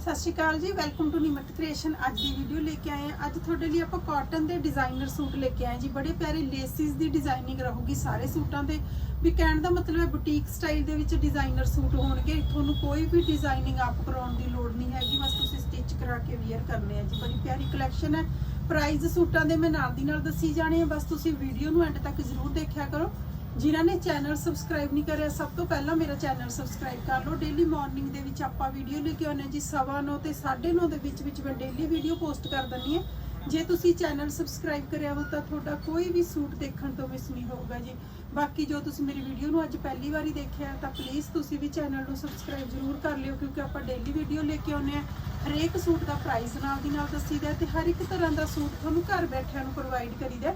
ਸਤਿ ਸ਼੍ਰੀ ਅਕਾਲ ਜੀ welcome to Nimrat creation ਅੱਜ ਦੀ ਵੀਡੀਓ ਲੈ ਕੇ ਆਏ ਹਾਂ। ਅੱਜ ਤੁਹਾਡੇ ਲਈ ਆਪਾਂ ਕਾਟਨ ਦੇ ਡਿਜ਼ਾਈਨਰ ਸੂਟ ਲੈ ਕੇ ਆਏ ਜੀ। ਬੜੇ ਪਿਆਰੇ ਲੇਸਿਸ ਦੀ ਡਿਜ਼ਾਈਨਿੰਗ ਰਹੂਗੀ ਸਾਰੇ ਸੂਟਾਂ ਦੇ। ਵੀ ਕਹਿਣ ਦਾ ਮਤਲਬ ਹੈ ਬੁਟੀਕ ਸਟਾਈਲ ਦੇ ਵਿੱਚ ਡਿਜ਼ਾਈਨਰ ਸੂਟ ਹੋਣਗੇ। ਤੁਹਾਨੂੰ ਕੋਈ ਵੀ ਡਿਜ਼ਾਈਨਿੰਗ ਆਪ ਕਰਾਉਣ ਦੀ ਲੋੜ ਨਹੀਂ ਹੈਗੀ। ਬਸ ਤੁਸੀਂ ਸਟਿਚ ਕਰਾ ਕੇ ਵੇਅਰ ਕਰਨੇ ਆ ਜੀ। ਬੜੀ ਪਿਆਰੀ ਕਲੈਕਸ਼ਨ ਹੈ। ਪ੍ਰਾਈਸ ਸੂਟਾਂ ਦੇ ਮੈਂ ਨਾਲ ਦੀ ਨਾਲ ਦੱਸੀ ਜਾਣੇ ਆ ਬਸ ਤੁਸੀਂ ਵੀਡੀਓ ਨੂੰ ਐਂਡ ਤੱਕ ਜ਼ਰੂਰ ਦੇਖਿਆ ਕਰੋ। ਜਿਨ੍ਹਾਂ ਨੇ ਚੈਨਲ ਸਬਸਕ੍ਰਾਈਬ ਨਹੀਂ ਕਰਿਆ, ਸਭ ਤੋਂ ਪਹਿਲਾਂ ਮੇਰਾ ਚੈਨਲ ਸਬਸਕ੍ਰਾਈਬ ਕਰ ਲਓ। ਡੇਲੀ ਮਾਰਨਿੰਗ ਦੇ ਵਿੱਚ ਆਪਾਂ ਵੀਡੀਓ ਲੈ ਕੇ ਆਉਂਦੇ ਹਾਂ ਜੀ, ਸਵਾ ਨੌ ਤੇ 9:30 ਦੇ ਵਿੱਚ ਵਿੱਚ ਮੈਂ ਡੇਲੀ ਵੀਡੀਓ ਪੋਸਟ ਕਰ ਦਿੰਦੀ ਹਾਂ। ਜੇ ਤੁਸੀਂ ਚੈਨਲ ਸਬਸਕ੍ਰਾਈਬ ਕਰਿਆ ਹੋ ਤਾਂ ਤੁਹਾਡਾ ਕੋਈ ਵੀ ਸੂਟ ਦੇਖਣ ਤੋਂ ਮਿਸ ਨਹੀਂ ਹੋਊਗਾ ਜੀ। ਬਾਕੀ ਜੋ ਤੁਸੀਂ ਮੇਰੀ ਵੀਡੀਓ ਨੂੰ ਅੱਜ ਪਹਿਲੀ ਵਾਰੀ ਦੇਖਿਆ ਤਾਂ ਪਲੀਜ਼ ਤੁਸੀਂ ਵੀ ਚੈਨਲ ਨੂੰ ਸਬਸਕ੍ਰਾਈਬ ਜ਼ਰੂਰ ਕਰ ਲਿਓ, ਕਿਉਂਕਿ ਆਪਾਂ ਡੇਲੀ ਵੀਡੀਓ ਲੈ ਕੇ ਆਉਂਦੇ ਹਾਂ। ਹਰੇਕ ਸੂਟ ਦਾ ਪ੍ਰਾਈਸ ਨਾਲ ਦੀ ਨਾਲ ਦੱਸੀਦਾ ਤੇ ਹਰ ਇੱਕ ਤਰ੍ਹਾਂ ਦਾ ਸੂਟ ਤੁਹਾਨੂੰ ਘਰ ਬੈਠਿਆਂ ਨੂੰ ਪ੍ਰੋਵਾਈਡ ਕਰੀਦਾ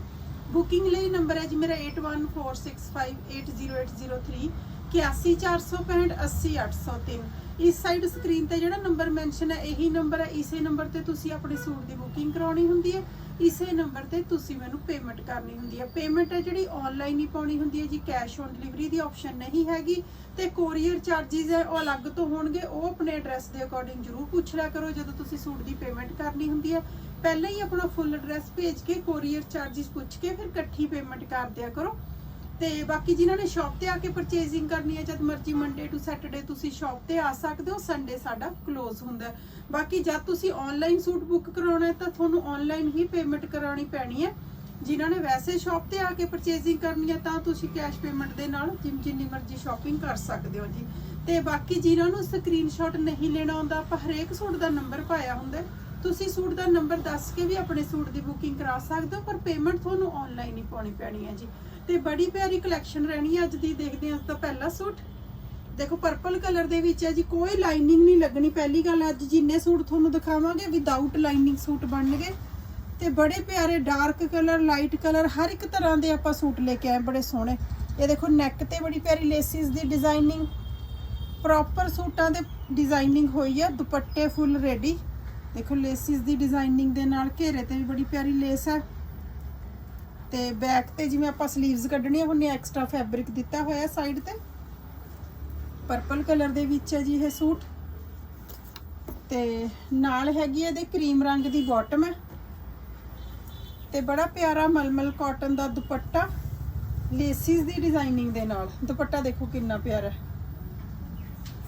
ਬੁਕਿੰਗ ਲਈ ਨੰਬਰ ਹੈ ਜੀ ਮੇਰਾ 8146580803 8146580803 ਇਸ ਸਾਈਡ ਸਕਰੀਨ ਤੇ ਜਿਹੜਾ ਨੰਬਰ ਮੈਂਸ਼ਨ ਹੈ, ਇਹੀ ਨੰਬਰ ਹੈ। ਇਸੇ ਨੰਬਰ ਤੇ ਤੁਸੀਂ ਆਪਣੇ ਸੂਟ ਦੀ ਬੁਕਿੰਗ ਕਰਾਉਣੀ ਹੁੰਦੀ ਹੈ। ਇਸੇ ਨੰਬਰ ਤੇ ਤੁਸੀਂ ਮੈਨੂੰ ਪੇਮੈਂਟ ਕਰਨੀ ਹੁੰਦੀ ਹੈ। ਪੇਮੈਂਟ ਹੈ ਜਿਹੜੀ ਆਨਲਾਈਨ ਹੀ ਪਾਉਣੀ ਹੁੰਦੀ ਹੈ ਜੀ। ਕੈਸ਼ ਔਨ ਡਿਲੀਵਰੀ ਦੀ ਆਪਸ਼ਨ ਨਹੀਂ ਹੈਗੀ। ਤੇ ਕੋਰੀਅਰ ਚਾਰजेस ਹੈ, ਉਹ ਅਲੱਗ ਤੋਂ ਹੋਣਗੇ। ਉਹ ਆਪਣੇ ਐਡਰੈਸ ਦੇ ਅਕੋਰਡਿੰਗ ਜਰੂਰ ਪੁੱਛ ਲਿਆ ਕਰੋ ਜਦੋਂ ਤੁਸੀਂ ਸੂਟ ਦੀ ਪੇਮੈਂਟ ਕਰਨੀ ਹੁੰਦੀ ਹੈ। ਪਹਿਲਾਂ ਹੀ ਆਪਣਾ ਫੁੱਲ ਐਡਰੈਸ ਭੇਜ ਕੇ ਕੋਰੀਅਰ ਚਾਰजेस ਪੁੱਛ ਕੇ ਫਿਰ ਇਕੱਠੀ ਪੇਮੈਂਟ ਕਰ ਦਿਆ ਕਰੋ। ਤੇ ਬਾਕੀ ਜਿਨ੍ਹਾਂ ਨੇ ਸ਼ਾਪ ਤੇ ਆ ਕੇ ਪਰਚੇਜ਼ਿੰਗ ਕਰਨੀ ਹੈ, ਜਦ ਮਰਜ਼ੀ ਮੰਡੇ ਟੂ ਸੈਟਰਡੇ ਤੁਸੀਂ ਸ਼ਾਪ ਤੇ ਆ ਸਕਦੇ ਹੋ ਸੰਡੇ ਸਾਡਾ ক্লোਜ਼ ਹੁੰਦਾ ਬਾਕੀ ਜਦ ਤੁਸੀਂ ਆਨਲਾਈਨ ਸੂਟ ਬੁੱਕ ਕਰਾਉਣਾ ਹੈ, ਤਾਂ ਤੁਹਾਨੂੰ ਆਨਲਾਈਨ ਹੀ ਪੇਮੈਂਟ ਕਰਾਉਣੀ ਪੈਣੀ ਹੈ। ਜਿਨ੍ਹਾਂ ਨੇ ਵੈਸੇ ਸ਼ਾਪ ਤੇ ਆ ਕੇ ਪਰਚੇਜ਼ਿੰਗ ਕਰਨੀ ਹੈ, ਤਾਂ ਤੁਸੀਂ ਕੈਸ਼ ਪੇਮੈਂਟ ਦੇ ਨਾਲ ਜਿੰਨੀ ਮਰਜ਼ੀ ਸ਼ਾਪਿੰਗ ਕਰ ਸਕਦੇ ਹੋ ਜੀ। ਤੇ ਬਾਕੀ ਜਿਨ੍ਹਾਂ ਨੂੰ ਸਕਰੀਨਸ਼ਾਟ ਨਹੀਂ ਲੈਣਾ ਆਉਂਦਾ, ਆਪਾਂ ਹਰੇਕ ਸੂਟ ਦਾ ਨੰਬਰ ਪਾਇਆ ਹੁੰਦਾ ਤੁਸੀਂ ਸੂਟ ਦਾ ਨੰਬਰ ਦੱਸ ਕੇ ਵੀ ਆਪਣੇ ਸੂਟ ਦੀ ਬੁਕਿੰਗ ਕਰਾ ਸਕਦੇ ਹੋ, ਪਰ ਪੇਮੈਂਟ ਤੁਹਾਨੂੰ ਆਨਲਾਈਨ ਹੀ ਪਾਉਣੀ ਪੈਣੀ ਹੈ ਜੀ। ਤੇ ਬੜੀ ਪਿਆਰੀ ਕਲੈਕਸ਼ਨ ਰਹਿਣੀ ਹੈ ਅੱਜ ਦੀ, ਦੇਖਦੇ ਹਾਂ ਅੱਜ ਦਾ ਪਹਿਲਾ ਸੂਟ। ਦੇਖੋ ਪਰਪਲ ਕਲਰ ਦੇ ਵਿੱਚ ਹੈ ਜੀ, ਕੋਈ ਲਾਈਨਿੰਗ ਨਹੀਂ ਲੱਗਣੀ। ਪਹਿਲੀ ਗੱਲ, ਅੱਜ ਜਿੰਨੇ ਸੂਟ ਤੁਹਾਨੂੰ ਦਿਖਾਵਾਂਗੇ ਵਿਦਆਊਟ ਲਾਈਨਿੰਗ ਸੂਟ ਬਣਨਗੇ। ਤੇ ਬੜੇ ਪਿਆਰੇ ਡਾਰਕ ਕਲਰ ਲਾਈਟ ਕਲਰ ਹਰ ਇੱਕ ਤਰ੍ਹਾਂ ਦੇ ਆਪਾਂ ਸੂਟ ਲੈ ਕੇ ਆਏ, ਬੜੇ ਸੋਹਣੇ। ਇਹ ਦੇਖੋ ਨੈਕ ਤੇ ਬੜੀ ਪਿਆਰੀ ਲੇਸਿਸ ਦੀ ਡਿਜ਼ਾਈਨਿੰਗ ਪ੍ਰੋਪਰ ਸੂਟਾਂ ਦੇ ਡਿਜ਼ਾਈਨਿੰਗ ਹੋਈ ਆ ਦੁਪੱਟੇ ਫੁੱਲ ਰੈਡੀ ਦੇਖੋ ਲੇਸਿਸ ਦੀ ਡਿਜ਼ਾਈਨਿੰਗ ਦੇ ਨਾਲ ਘੇਰੇ ਤੇ ਵੀ ਬੜੀ ਪਿਆਰੀ ਲੇਸ ਹੈ। ਤੇ ਬੈਕ ਤੇ ਜਿਵੇਂ ਆਪਾਂ 슬ੀਵਸ ਕੱਢਣੀਆਂ ਹੁੰਦੀਆਂ ਐਕਸਟਰਾ ਫੈਬਰਿਕ ਦਿੱਤਾ ਹੋਇਆ ਸਾਈਡ ਤੇ। ਪਰਪਲ ਕਲਰ ਦੇ ਵਿੱਚ ਹੈ ਜੀ ਇਹ ਸੂਟ। ਤੇ ਨਾਲ ਹੈਗੀ ਇਹਦੇ ਕਰੀਮ ਰੰਗ ਦੀ ਬਾਟਮ ਹੈ। ਤੇ ਬੜਾ ਪਿਆਰਾ ਮਲਮਲ ਕਾਟਨ ਦਾ ਦੁਪੱਟਾ ਲੇਸਿਸ ਦੀ ਡਿਜ਼ਾਈਨਿੰਗ ਦੇ ਨਾਲ। ਦੁਪੱਟਾ ਦੇਖੋ ਕਿੰਨਾ ਪਿਆਰਾ ਹੈ।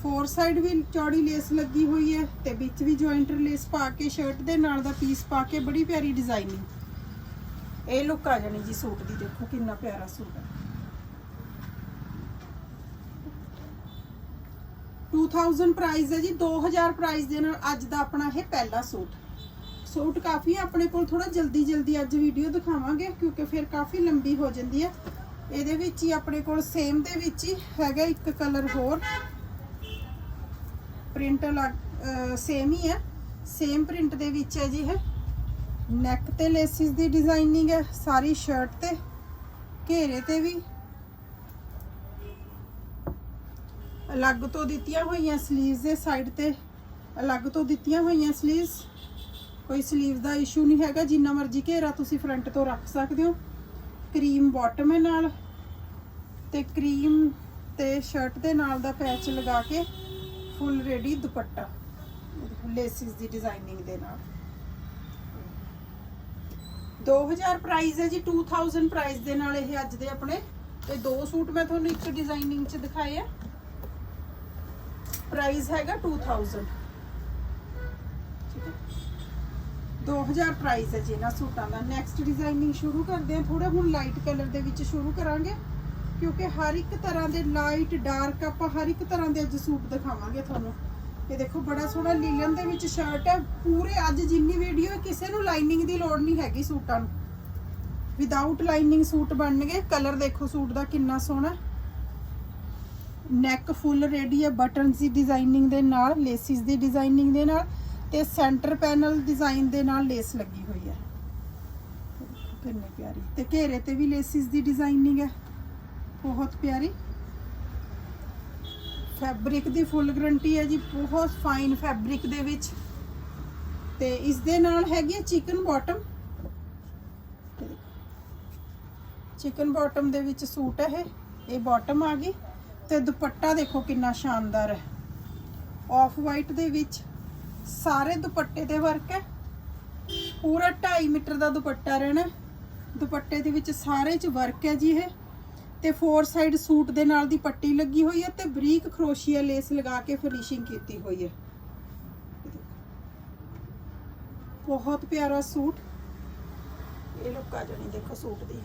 ਫੋਰ ਸਾਈਡ ਵੀ ਚੌੜੀ ਲੇਸ ਲੱਗੀ ਹੋਈ ਹੈ ਤੇ ਵਿੱਚ ਵੀ ਜੁਆਇੰਟਰ ਲੇਸ ਪਾ ਕੇ ਸ਼ਰਟ ਦੇ ਨਾਲ ਦਾ ਪੀਸ ਪਾ ਕੇ ਬੜੀ ਪਿਆਰੀ ਡਿਜ਼ਾਈਨਿੰਗ ਇਹ ਲੁੱਕ ਆ ਜਾਣੀ ਜੀ ਸੂਟ ਦੀ, ਦੇਖੋ ਕਿੰਨਾ ਪਿਆਰਾ ਸੂਟ ਹੈ। 2000 ਪ੍ਰਾਈਸ ਹੈ ਜੀ 2000 ਪ੍ਰਾਈਸ ਦੇ ਨਾਲ ਅੱਜ ਦਾ ਆਪਣਾ ਇਹ ਪਹਿਲਾ ਸੂਟ। ਸੂਟ ਕਾਫੀ ਆਪਣੇ ਕੋਲ ਥੋੜਾ ਜਲਦੀ ਜਲਦੀ ਅੱਜ ਵੀਡੀਓ ਦਿਖਾਵਾਂਗੇ, ਕਿਉਂਕਿ ਫਿਰ ਕਾਫੀ ਲੰਬੀ ਹੋ ਜਾਂਦੀ ਹੈ। ਇਹਦੇ ਵਿੱਚ ਹੀ ਆਪਣੇ ਕੋਲ ਸੇਮ ਦੇ ਵਿੱਚ ਹੀ ਹੈਗਾ ਇੱਕ ਕਲਰ ਹੋਰ। ਪ੍ਰਿੰਟ ਸੇਮ ਹੀ ਹੈ। ਸੇਮ ਪ੍ਰਿੰਟ ਦੇ ਵਿੱਚ ਹੈ ਜੀ ਇਹ। ਨੈਕ ਤੇ ਲੇਸਿਸ ਦੀ ਡਿਜ਼ਾਈਨਿੰਗ ਹੈ, ਸਾਰੀ ਸ਼ਰਟ ਤੇ, ਘੇਰੇ ਤੇ ਵੀ। ਅਲੱਗ ਤੋਂ ਦਿੱਤੀਆਂ ਹੋਈਆਂ ਸਲੀਵਸ ਦੇ ਸਾਈਡ ਤੇ, ਅਲੱਗ ਤੋਂ ਦਿੱਤੀਆਂ ਹੋਈਆਂ ਸਲੀਵਸ ਕੋਈ ਸਲੀਵ ਦਾ ਇਸ਼ੂ ਨਹੀਂ ਹੈਗਾ, ਜਿੰਨਾ ਮਰਜ਼ੀ ਘੇਰਾ ਤੁਸੀਂ ਫਰੰਟ ਤੋਂ ਰੱਖ ਸਕਦੇ ਹੋ। ਕਰੀਮ ਬਾਟਮ ਹੈ ਨਾਲ। ਤੇ ਕਰੀਮ ਤੇ ਸ਼ਰਟ ਦੇ ਨਾਲ ਦਾ ਪੈਚ ਲਗਾ ਕੇ ਫੁੱਲ ਰੈਡੀ ਦੁਪੱਟਾ, ਲੇਸਿਸ ਦੀ ਡਿਜ਼ਾਈਨਿੰਗ ਦੇ ਨਾਲ। 2000 ਪ੍ਰਾਈਸ ਹੈ ਜੀ 2000 ਪ੍ਰਾਈਸ ਦੇ ਨਾਲ ਇਹ ਅੱਜ ਦੇ ਆਪਣੇ। ਤੇ ਦੋ ਸੂਟ ਮੈਂ ਤੁਹਾਨੂੰ ਇੱਕ ਡਿਜ਼ਾਈਨਿੰਗ ਚ ਦਿਖਾਏ ਆ। ਪ੍ਰਾਈਸ ਹੈਗਾ 2000 ਠੀਕ ਹੈ? 2000 ਪ੍ਰਾਈਸ ਹੈ ਜੀ ਇਹਨਾਂ ਸੂਟਾਂ ਦਾ। ਨੈਕਸਟ ਡਿਜ਼ਾਈਨਿੰਗ ਸ਼ੁਰੂ ਕਰਦੇ ਹਾਂ। ਥੋੜਾ ਹੁਣ ਲਾਈਟ ਕਲਰ ਦੇ ਵਿੱਚ ਸ਼ੁਰੂ ਕਰਾਂਗੇ। ਕਿਉਂਕਿ ਹਰ ਇੱਕ ਤਰ੍ਹਾਂ ਦੇ ਲਾਈਟ ਡਾਰਕ ਆਪਾਂ ਹਰ ਇੱਕ ਤਰ੍ਹਾਂ ਦੇ ਅੱਜ ਸੂਟ ਦਿਖਾਵਾਂਗੇ ਤੁਹਾਨੂੰ। ਇਹ ਦੇਖੋ, ਬੜਾ ਸੋਹਣਾ ਲੀਲਨ ਦੇ ਵਿੱਚ ਸ਼ਰਟ ਹੈ। ਪੂਰੇ ਅੱਜ ਜਿੰਨੀ ਵੀਡੀਓ ਕਿਸੇ ਨੂੰ ਲਾਈਨਿੰਗ ਦੀ ਲੋੜ ਨਹੀਂ ਹੈਗੀ ਸੂਟਾਂ ਨੂੰ। ਵਿਦਆਊਟ ਲਾਈਨਿੰਗ ਸੂਟ ਬਣਨਗੇ ਕਲਰ ਦੇਖੋ ਸੂਟ ਦਾ ਕਿੰਨਾ ਸੋਹਣਾ। ਨੈਕ ਫੁੱਲ ਰੈਡੀ ਹੈ ਬਟਨਸ ਦੀ ਡਿਜ਼ਾਈਨਿੰਗ ਦੇ ਨਾਲ ਲੇਸਿਸ ਦੀ ਡਿਜ਼ਾਈਨਿੰਗ ਦੇ ਨਾਲ ਤੇ ਸੈਂਟਰ ਪੈਨਲ ਡਿਜ਼ਾਈਨ ਦੇ ਨਾਲ ਲੇਸ ਲੱਗੀ ਹੋਈ ਹੈ। ਕਿੰਨੀ ਪਿਆਰੀ। ਤੇ ਘੇਰੇ ਤੇ ਵੀ ਲੇਸਿਸ ਦੀ ਡਿਜ਼ਾਈਨਿੰਗ ਹੈ। ਬਹੁਤ ਪਿਆਰੀ। ਫੈਬਰਿਕ ਦੀ ਫੁੱਲ ਗਰੰਟੀ ਹੈ ਜੀ, ਬਹੁਤ ਫਾਈਨ ਫੈਬਰਿਕ ਦੇ ਵਿੱਚ। ਤੇ ਇਸ ਦੇ ਨਾਲ ਹੈਗੀ ਹੈ ਚਿਕਨ ਬਾਟਮ ਚਿਕਨ ਬਾਟਮ ਦੇ ਵਿੱਚ ਸੂਟ ਹੈ ਇਹ। ਇਹ ਬਾਟਮ ਆ ਗਈ। ਤੇ ਦੁਪੱਟਾ ਦੇਖੋ ਕਿੰਨਾ ਸ਼ਾਨਦਾਰ ਹੈ। ਆਫ ਵਾਈਟ ਦੇ ਵਿੱਚ ਸਾਰੇ ਦੁਪੱਟੇ ਦੇ ਵਰਕ ਹੈ। ਪੂਰਾ 2.5 ਮੀਟਰ ਦਾ ਦੁਪੱਟਾ ਰਹਿਣਾ ਦੁਪੱਟੇ ਦੇ ਵਿੱਚ ਸਾਰੇ ਚ ਵਰਕ ਹੈ ਜੀ ਇਹ। ਤੇ ਫੋਰ ਸਾਈਡ ਸੂਟ ਦੇ ਨਾਲ ਦੀ ਪੱਟੀ ਲੱਗੀ ਹੋਈ ਹੈ ਤੇ ਬਰੀਕ ਖਰੋਸ਼ੀਆ ਲੇਸ ਲਗਾ ਕੇ ਫਿਨਿਸ਼ਿੰਗ ਕੀਤੀ ਹੋਈ ਹੈ। ਬਹੁਤ ਪਿਆਰਾ ਸੂਟ। ਇਹ ਲੁੱਕ ਆ ਜਾਣੀ ਦੇਖੋ ਸੂਟ ਦੀ।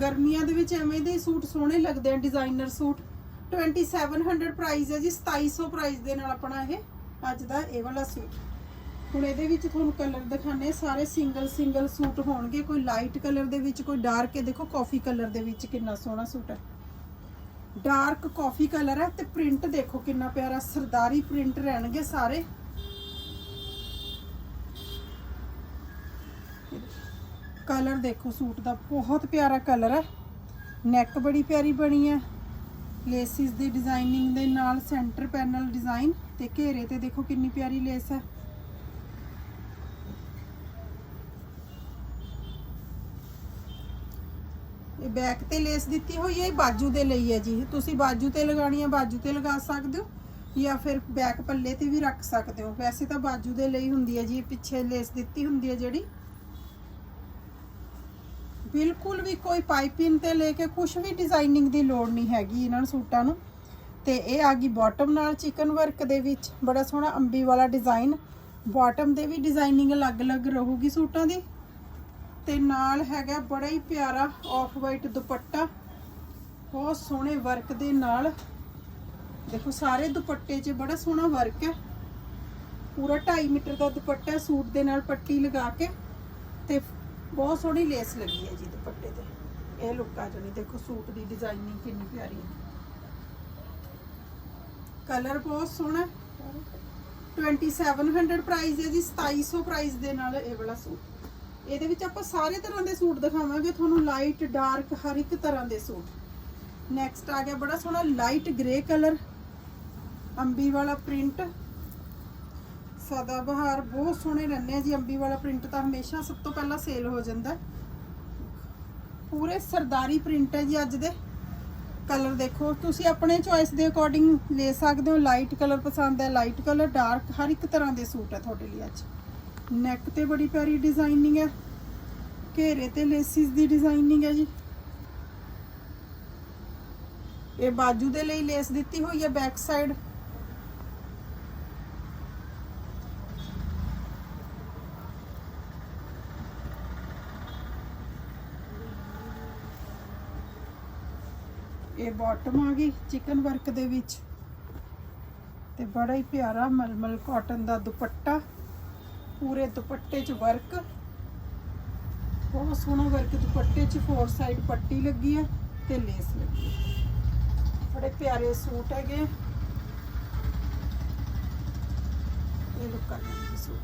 ਗਰਮੀਆਂ ਦੇ ਵਿੱਚ ਐਵੇਂ ਦੇ ਸੂਟ ਸੋਹਣੇ ਲੱਗਦੇ ਆ ਡਿਜ਼ਾਈਨਰ ਸੂਟ। 2700 ਪ੍ਰਾਈਸ ਹੈ ਜੀ 2700 ਪ੍ਰਾਈਸ ਦੇ ਨਾਲ ਆਪਣਾ ਇਹ, ਅੱਜ ਦਾ ਇਹ ਵਾਲਾ ਸੂਟ। ਹੁਣ ਇਹਦੇ ਵਿੱਚ ਤੁਹਾਨੂੰ ਕਲਰ ਦਿਖਾਣੇ ਸਾਰੇ ਸਿੰਗਲ ਸਿੰਗਲ ਸੂਟ ਹੋਣਗੇ। ਕੋਈ ਲਾਈਟ ਕਲਰ ਦੇ ਵਿੱਚ, ਕੋਈ ਡਾਰਕ ਹੈ ਦੇਖੋ ਕਾਫੀ ਕਲਰ ਦੇ ਵਿੱਚ ਕਿੰਨਾ ਸੋਹਣਾ ਸੂਟ ਹੈ। ਡਾਰਕ ਕਾਫੀ ਕਲਰ ਹੈ ਤੇ ਪ੍ਰਿੰਟ ਦੇਖੋ ਕਿੰਨਾ ਪਿਆਰਾ ਸਰਦਾਰੀ ਪ੍ਰਿੰਟ ਰਹਿਣਗੇ ਸਾਰੇ। ਕਲਰ ਦੇਖੋ ਸੂਟ ਦਾ, ਬਹੁਤ ਪਿਆਰਾ ਕਲਰ ਹੈ। ਨੈਕ ਬੜੀ ਪਿਆਰੀ ਬਣੀ ਹੈ। ਲੇਸਿਸ ਦੀ ਡਿਜ਼ਾਈਨਿੰਗ ਦੇ ਨਾਲ ਸੈਂਟਰ ਪੈਨਲ ਡਿਜ਼ਾਈਨ ਤੇ ਘੇਰੇ ਤੇ ਦੇਖੋ ਕਿੰਨੀ ਪਿਆਰੀ ਲੇਸ ਹੈ। ਬੈਕ ਤੇ ਲੇਸ ਦਿੱਤੀ ਹੋਈ ਹੈ ਬਾਜੂ ਦੇ ਲਈ ਹੈ ਜੀ। ਤੁਸੀਂ ਬਾਜੂ ਤੇ ਲਗਾਣੀ ਹੈ, ਬਾਜੂ ਤੇ ਲਗਾ ਸਕਦੇ ਹੋ ਜਾਂ ਫਿਰ ਬੈਕ ਪੱਲੇ ਤੇ ਵੀ ਰੱਖ ਸਕਦੇ ਹੋ। ਵੈਸੇ ਤਾਂ ਬਾਜੂ ਦੇ ਲਈ ਹੁੰਦੀ ਹੈ ਜੀ ਪਿੱਛੇ ਲੇਸ ਦਿੱਤੀ ਹੁੰਦੀ ਹੈ ਜਿਹੜੀ। ਬਿਲਕੁਲ ਵੀ ਕੋਈ ਪਾਈਪਿੰਗ ਤੇ ਲੈ ਕੇ ਕੁਝ ਵੀ ਡਿਜ਼ਾਈਨਿੰਗ ਦੀ ਲੋੜ ਨਹੀਂ ਹੈਗੀ ਇਹਨਾਂ ਸੂਟਾਂ ਨੂੰ। ਤੇ ਇਹ ਆ ਗਈ ਬਾਟਮ ਨਾਲ ਚਿਕਨ ਵਰਕ ਦੇ ਵਿੱਚ। ਬੜਾ ਸੋਹਣਾ ਅੰਬੀ ਵਾਲਾ ਡਿਜ਼ਾਈਨ ਬਾਟਮ ਦੇ ਵੀ ਡਿਜ਼ਾਈਨਿੰਗ ਅਲੱਗ-ਅਲੱਗ ਰਹੂਗੀ ਸੂਟਾਂ ਦੀ। ਤੇ ਨਾਲ ਹੈਗਾ ਬੜਾ ਹੀ ਪਿਆਰਾ ਆਫ ਵਾਈਟ ਦੁਪੱਟਾ। ਬਹੁਤ ਸੋਹਣੇ ਵਰਕ ਦੇ ਨਾਲ। ਦੇਖੋ ਸਾਰੇ ਦੁਪੱਟੇ 'ਚ ਬੜਾ ਸੋਹਣਾ ਵਰਕ ਹੈ। ਪੂਰਾ 2.5 ਮੀਟਰ ਦਾ ਦੁਪੱਟਾ ਸੂਟ ਦੇ ਨਾਲ ਪੱਟੀ ਲਗਾ ਕੇ ਤੇ ਬਹੁਤ ਸੋਹਣੀ ਲੇਸ ਲੱਗੀ ਹੈ ਜੀ ਦੁਪੱਟੇ ਤੇ। ਇਹ ਲੁੱਕ ਆ ਜਾਣੀ। ਦੇਖੋ ਸੂਟ ਦੀ ਡਿਜ਼ਾਈਨਿੰਗ ਕਿੰਨੀ ਪਿਆਰੀ ਹੈ। ਕਲਰ ਬਹੁਤ ਸੋਹਣਾ ਹੈ। 2700 ਪ੍ਰਾਈਸ ਹੈ ਜੀ 2700 ਪ੍ਰਾਈਸ ਦੇ ਨਾਲ ਇਹ ਵਾਲਾ ਸੂਟ। ਇਹਦੇ ਵਿੱਚ ਆਪਾਂ ਸਾਰੇ ਤਰ੍ਹਾਂ ਦੇ ਸੂਟ ਦਿਖਾਵਾਂਗੇ। ਤੁਹਾਨੂੰ ਲਾਈਟ ਡਾਰਕ ਹਰ ਇੱਕ ਤਰ੍ਹਾਂ ਦੇ ਸੂਟ। ਨੈਕਸਟ ਆ ਗਿਆ ਬੜਾ ਸੋਹਣਾ ਲਾਈਟ ਗ੍ਰੇ ਕਲਰ ਅੰਬੀ ਵਾਲਾ ਪ੍ਰਿੰਟ ਸਦਾ ਬਹਾਰ ਬਹੁਤ ਸੋਹਣੇ ਰਹਿੰਦੇ ਆ ਜੀ, ਅੰਬੀ ਵਾਲਾ ਪ੍ਰਿੰਟ ਤਾਂ ਹਮੇਸ਼ਾ ਸਭ ਤੋਂ ਪਹਿਲਾਂ ਸੇਲ ਹੋ ਜਾਂਦਾ। ਪੂਰੇ ਸਰਦਾਰੀ ਪ੍ਰਿੰਟ ਹੈ ਜੀ ਅੱਜ ਦੇ। ਕਲਰ ਦੇਖੋ, ਤੁਸੀਂ ਆਪਣੇ ਚੋਇਸ ਦੇ ਅਕੋਰਡਿੰਗ ਲੈ ਸਕਦੇ ਹੋ। ਲਾਈਟ ਕਲਰ ਪਸੰਦ ਹੈ ਲਾਈਟ ਕਲਰ ਡਾਰਕ ਹਰ ਇੱਕ ਤਰ੍ਹਾਂ ਦੇ ਸੂਟ ਹੈ ਤੁਹਾਡੇ ਲਈ ਅੱਜ। ਨੈਕ ਤੇ ਬੜੀ ਪਿਆਰੀ ਡਿਜ਼ਾਈਨਿੰਗ ਹੈ। ਘੇਰੇ ਤੇ ਲੇਸਿਸ ਦੀ ਡਿਜ਼ਾਈਨਿੰਗ ਹੈ ਜੀ। ਇਹ ਬਾਜੂ ਦੇ ਲਈ ਲੇਸ ਦਿੱਤੀ ਹੋਈ ਹੈ ਬੈਕ ਸਾਈਡ ਇਹ ਬਾਟਮ ਆ ਗਈ ਚਿਕਨ ਵਰਕ ਦੇ ਵਿੱਚ। ਤੇ ਬੜਾ ਹੀ ਪਿਆਰਾ ਮਲਮਲ ਕਾਟਨ ਦਾ ਦੁਪੱਟਾ। ਪੂਰੇ ਦੁਪੱਟੇ 'ਚ ਵਰਕ ਬਹੁਤ ਸੋਹਣਾ ਵਰਕ ਦੁਪੱਟੇ 'ਚ ਫੋਰ ਸਾਈਡ ਪੱਟੀ ਲੱਗੀ ਹੈ ਤੇ ਲੇਸ ਲੱਗੀ ਹੈ ਬੜੇ ਪਿਆਰੇ ਸੂਟ ਹੈਗੇ ਇਹ ਲੁੱਕ ਆ ਜੀ ਸੂਟ।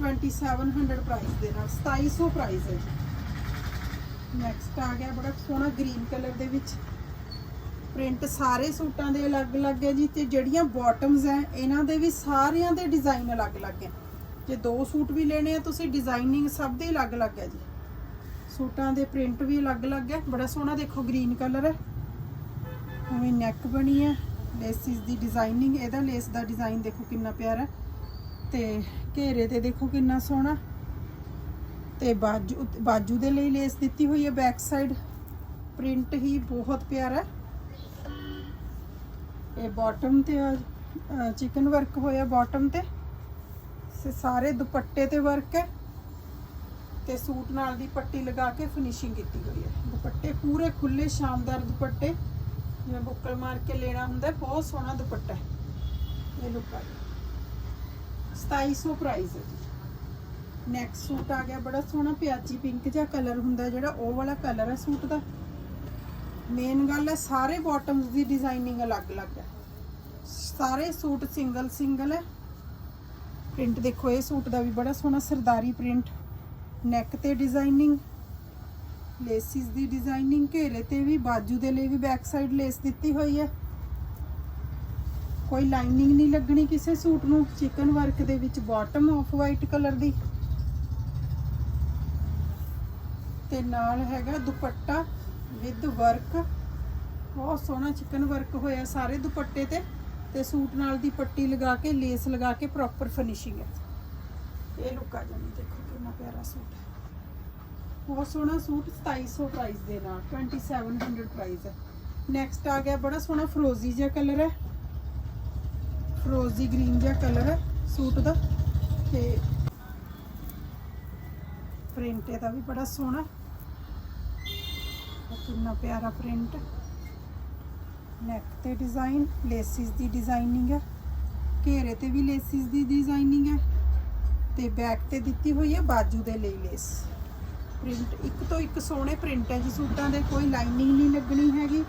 2700 ਪ੍ਰਾਈਸ ਦੇ ਨਾਲ 2700 ਪ੍ਰਾਈਸ ਹੈ ਜੀ। ਨੈਕਸਟ ਆ ਗਿਆ ਬੜਾ ਸੋਹਣਾ ਗ੍ਰੀਨ ਕਲਰ ਦੇ ਵਿੱਚ। ਪ੍ਰਿੰਟ ਸਾਰੇ ਸੂਟਾਂ ਦੇ ਅਲੱਗ-ਅਲੱਗ ਹੈ ਜੀ ਤੇ ਜਿਹੜੀਆਂ ਬਾਟਮਸ ਹੈ, ਇਹਨਾਂ ਦੇ ਵੀ ਸਾਰਿਆਂ ਦੇ ਡਿਜ਼ਾਈਨ ਅਲੱਗ-ਅਲੱਗ ਹੈ। ਜੇ ਦੋ ਸੂਟ ਵੀ ਲੈਣੇ ਆ, ਤੁਸੀਂ ਡਿਜ਼ਾਈਨਿੰਗ ਸਭ ਦੇ ਅਲੱਗ-ਅਲੱਗ ਹੈ ਜੀ। ਸੂਟਾਂ ਦੇ ਪ੍ਰਿੰਟ ਵੀ ਅਲੱਗ-ਅਲੱਗ ਹੈ, ਬੜਾ ਸੋਹਣਾ ਦੇਖੋ ਗ੍ਰੀਨ ਕਲਰ ਹੈ। ਉਵੇਂ ਨੈਕ ਬਣੀ ਹੈ ਲੇਸਿਸ ਦੀ ਡਿਜ਼ਾਈਨਿੰਗ ਇਹਦਾ ਲੇਸ ਦਾ ਡਿਜ਼ਾਈਨ ਦੇਖੋ ਕਿੰਨਾ ਪਿਆਰਾ ਹੈ। ਤੇ ਘੇਰੇ ਤੇ ਦੇਖੋ ਕਿੰਨਾ ਸੋਹਣਾ। ਤੇ ਬਾਜੂ ਬਾਜੂ ਦੇ ਲਈ ਲੇਸ ਦਿੱਤੀ ਹੋਈ ਹੈ ਬੈਕ ਸਾਈਡ ਪ੍ਰਿੰਟ ਹੀ ਬਹੁਤ ਪਿਆਰਾ ਇਹ ਬਾਟਮ ਤੇ ਚਿਕਨ ਵਰਕ ਹੋਇਆ ਬਾਟਮ ਤੇ। ਸੇ, ਸਾਰੇ ਦੁਪੱਟੇ ਤੇ ਵਰਕ ਹੈ ਤੇ ਸੂਟ ਨਾਲ ਦੀ ਪੱਟੀ ਲਗਾ ਕੇ ਫਿਨਿਸ਼ਿੰਗ ਕੀਤੀ ਹੋਈ ਹੈ। ਦੁਪੱਟੇ ਪੂਰੇ ਖੁੱਲੇ ਸ਼ਾਨਦਾਰ ਦੁਪੱਟੇ। ਜਿਵੇਂ ਬੁੱਕਲ ਮਾਰ ਕੇ ਲੈਣਾ ਹੁੰਦਾ, ਬਹੁਤ ਸੋਹਣਾ ਦੁਪੱਟਾ ਹੈ। ਇਹ ਲੁੱਕ ਆ ਗਿਆ 2700 ਪ੍ਰਾਈਸ ਹੈ ਜੀ। ਨੈਕਸਟ ਸੂਟ ਆ ਗਿਆ, ਬੜਾ ਸੋਹਣਾ ਪਿਆਜੀ ਪਿੰਕ ਜਿਹਾ ਕਲਰ ਹੁੰਦਾ ਜਿਹੜਾ ਉਹ ਵਾਲਾ ਕਲਰ ਹੈ ਸੂਟ ਦਾ। ਮੇਨ ਗੱਲ ਹੈ, ਸਾਰੇ ਬਾਟਮਸ ਦੀ ਡਿਜ਼ਾਈਨਿੰਗ ਅਲੱਗ-ਅਲੱਗ ਹੈ। ਸਾਰੇ ਸੂਟ ਸਿੰਗਲ ਸਿੰਗਲ ਹੈ। ਪ੍ਰਿੰਟ ਦੇਖੋ, ਇਹ ਸੂਟ ਦਾ ਵੀ ਬੜਾ ਸੋਹਣਾ ਸਰਦਾਰੀ ਪ੍ਰਿੰਟ ਨੈਕ ਤੇ ਡਿਜ਼ਾਈਨਿੰਗ ਲੇਸਿਸ ਦੀ ਡਿਜ਼ਾਈਨਿੰਗ ਘੇਰੇ ਤੇ ਵੀ, ਬਾਜੂ ਦੇ ਲਈ ਵੀ ਬੈਕ ਸਾਈਡ ਲੇਸ ਦਿੱਤੀ ਹੋਈ ਹੈ। ਕੋਈ ਲਾਈਨਿੰਗ ਨਹੀਂ ਲੱਗਣੀ ਕਿਸੇ ਸੂਟ ਨੂੰ ਚਿਕਨ ਵਰਕ ਦੇ ਵਿੱਚ ਬਾਟਮ ਆਫ ਵਾਈਟ ਕਲਰ ਦੀ। ਤੇ ਨਾਲ ਹੈਗਾ ਦੁਪੱਟਾ ਵਿਦ ਵਰਕ ਬਹੁਤ ਸੋਹਣਾ ਚਿਕਨ ਵਰਕ ਹੋਇਆ ਸਾਰੇ ਦੁਪੱਟੇ ਤੇ। ਤੇ ਸੂਟ ਨਾਲ ਦੀ ਪੱਟੀ ਲਗਾ ਕੇ ਲੇਸ ਲਗਾ ਕੇ ਪ੍ਰੋਪਰ ਫਿਨਿਸ਼ਿੰਗ ਹੈ। ਇਹ ਲੁੱਕ ਆ ਜਾਣੀ ਦੇਖੋ ਕਿੰਨਾ ਪਿਆਰਾ ਸੂਟ ਹੈ। ਬਹੁਤ ਸੋਹਣਾ ਸੂਟ 2700 ਪ੍ਰਾਈਸ ਦੇ ਨਾਲ 2700 ਪ੍ਰਾਈਸ ਹੈ। ਨੈਕਸਟ ਆ ਗਿਆ ਬੜਾ ਸੋਹਣਾ ਫਰੋਜ਼ੀ ਜਿਹਾ ਕਲਰ ਹੈ। ਫਰੋਜ਼ੀ ਗ੍ਰੀਨ ਜਿਹਾ ਕਲਰ ਹੈ ਸੂਟ ਦਾ। ਤੇ ਪ੍ਰਿੰਟ ਇਹਦਾ ਵੀ ਬੜਾ ਸੋਹਣਾ। ਕਿੰਨਾ ਪਿਆਰਾ ਪ੍ਰਿੰਟ ਨੈਕ ਤੇ ਡਿਜ਼ਾਈਨ ਲੇਸਿਸ ਦੀ ਡਿਜ਼ਾਈਨਿੰਗ ਹੈ। ਘੇਰੇ ਤੇ ਵੀ ਲੇਸਿਸ ਦੀ ਡਿਜ਼ਾਈਨਿੰਗ ਹੈ ਤੇ ਬੈਕ ਤੇ ਦਿੱਤੀ ਹੋਈ ਹੈ ਬਾਜੂ ਦੇ ਲਈ ਲੇਸ ਪ੍ਰਿੰਟ ਇੱਕ ਤੋਂ ਇੱਕ ਸੋਹਣੇ ਪ੍ਰਿੰਟ ਹੈ ਜੀ ਸੂਟਾਂ ਦੇ, ਕੋਈ ਲਾਈਨਿੰਗ ਨਹੀਂ ਲੱਗਣੀ ਹੈਗੀ।